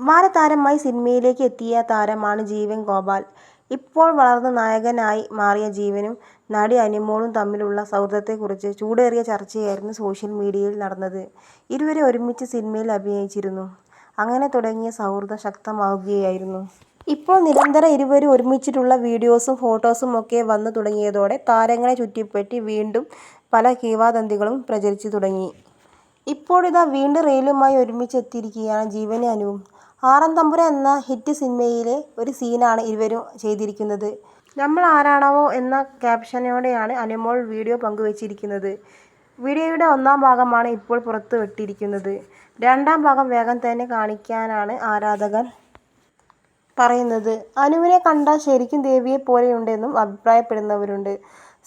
ബാലതാരമായി സിനിമയിലേക്ക് എത്തിയ താരമാണ് ജീവൻ ഗോപാൽ. ഇപ്പോൾ വളർന്ന നായകനായി മാറിയ ജീവനും നടി അനുമോളും തമ്മിലുള്ള സൗഹൃദത്തെക്കുറിച്ച് ചൂടേറിയ ചർച്ചയായിരുന്നു സോഷ്യൽ മീഡിയയിൽ നടന്നത്. ഇരുവരും ഒരുമിച്ച് സിനിമയിൽ അഭിനയിച്ചിരുന്നു. അങ്ങനെ തുടങ്ങിയ സൗഹൃദം ശക്തമാവുകയായിരുന്നു ഇപ്പോൾ നിരന്തരം ഇരുവരും ഒരുമിച്ചിട്ടുള്ള വീഡിയോസും ഫോട്ടോസും ഒക്കെ വന്നു തുടങ്ങിയതോടെ താരങ്ങളെ ചുറ്റിപ്പറ്റി വീണ്ടും പല കീവാതന്തികളും പ്രചരിച്ചു തുടങ്ങി. ഇപ്പോഴിതാ വീണ്ടും റെയിലുമായി ഒരുമിച്ചെത്തിയിരിക്കുകയാണ് ജീവനും അനുവും. ആറാം തമ്പുര എന്ന ഹിറ്റ് സിനിമയിലെ ഒരു സീനാണ് ഇരുവരും ചെയ്തിരിക്കുന്നത്. നമ്മൾ ആരാണാവോ എന്ന ക്യാപ്ഷനോടെയാണ് അനുമോൾ വീഡിയോ പങ്കുവച്ചിരിക്കുന്നത്. വീഡിയോയുടെ ഒന്നാം ഭാഗമാണ് ഇപ്പോൾ പുറത്തു വിട്ടിരിക്കുന്നത് രണ്ടാം ഭാഗം വേഗം തന്നെ കാണിക്കാനാണ് ആരാധകർ പറയുന്നത്. അനുവിനെ കണ്ടാൽ ശരിക്കും ദേവിയെ പോലെയുണ്ടെന്നും അഭിപ്രായപ്പെടുന്നവരുണ്ട്.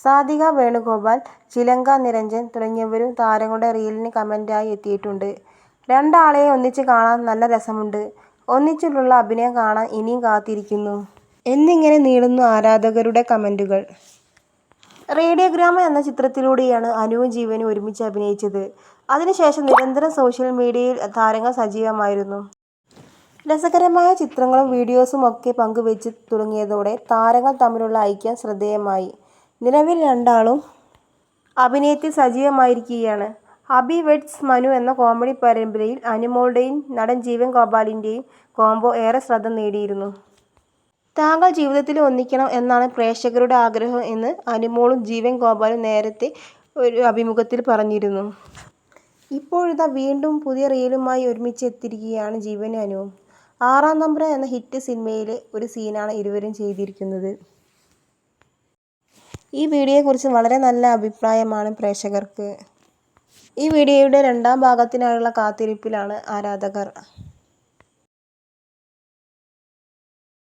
സാധിക വേണുഗോപാൽ, ചിലങ്ക നിരഞ്ജൻ തുടങ്ങിയവരും താരങ്ങളുടെ റീലിന് കമന്റായി എത്തിയിട്ടുണ്ട്. രണ്ടാളെയും ഒന്നിച്ച് കാണാൻ നല്ല രസമുണ്ട്. ഒന്നിച്ചുള്ള അഭിനയം കാണാൻ ഇനിയും കാത്തിരിക്കുന്നു. എന്നിങ്ങനെ നീളുന്നു ആരാധകരുടെ കമന്റുകൾ റേഡിയോഗ്രാമ എന്ന ചിത്രത്തിലൂടെയാണ് അനുവും ജീവനും ഒരുമിച്ച് അഭിനയിച്ചത്. അതിനുശേഷം നിരന്തരം സോഷ്യൽ മീഡിയയിൽ താരങ്ങൾ സജീവമായിരുന്നു. രസകരമായ ചിത്രങ്ങളും വീഡിയോസും ഒക്കെ പങ്കുവെച്ച് തുടങ്ങിയതോടെ താരങ്ങൾ തമ്മിലുള്ള ഐക്യം ശ്രദ്ധേയമായി. നിലവിൽ രണ്ടാളും അഭിനയത്തിൽ സജീവമായിരിക്കുകയാണ്. അഭി വെഡ്സ് മനു എന്ന കോമഡി പരമ്പരയിൽ അനുമോളുടെയും നടൻ ജീവൻ ഗോപാലിന്റെയും കോംബോ ഏറെ ശ്രദ്ധ നേടിയിരുന്നു. താങ്കൾ ജീവിതത്തിൽ ഒന്നിക്കണം എന്നാണ് പ്രേക്ഷകരുടെ ആഗ്രഹം എന്ന് അനുമോളും ജീവൻ ഗോപാലും നേരത്തെ ഒരു അഭിമുഖത്തിൽ പറഞ്ഞിരുന്നു. ഇപ്പോഴിതാ വീണ്ടും പുതിയ റീലുമായി ഒരുമിച്ച് എത്തിയിരിക്കുകയാണ് ജീവനും അനുവും. ആറാം നമ്പർ എന്ന ഹിറ്റ് സിനിമയിലെ ഒരു സീനാണ് ഇരുവരും ചെയ്തിരിക്കുന്നത്. ഈ വീഡിയോയെക്കുറിച്ച് വളരെ നല്ല അഭിപ്രായമാണ് പ്രേക്ഷകർക്ക്. ഈ വീഡിയോയുടെ രണ്ടാം ഭാഗത്തിനായുള്ള കാത്തിരിപ്പിലാണ് ആരാധകർ.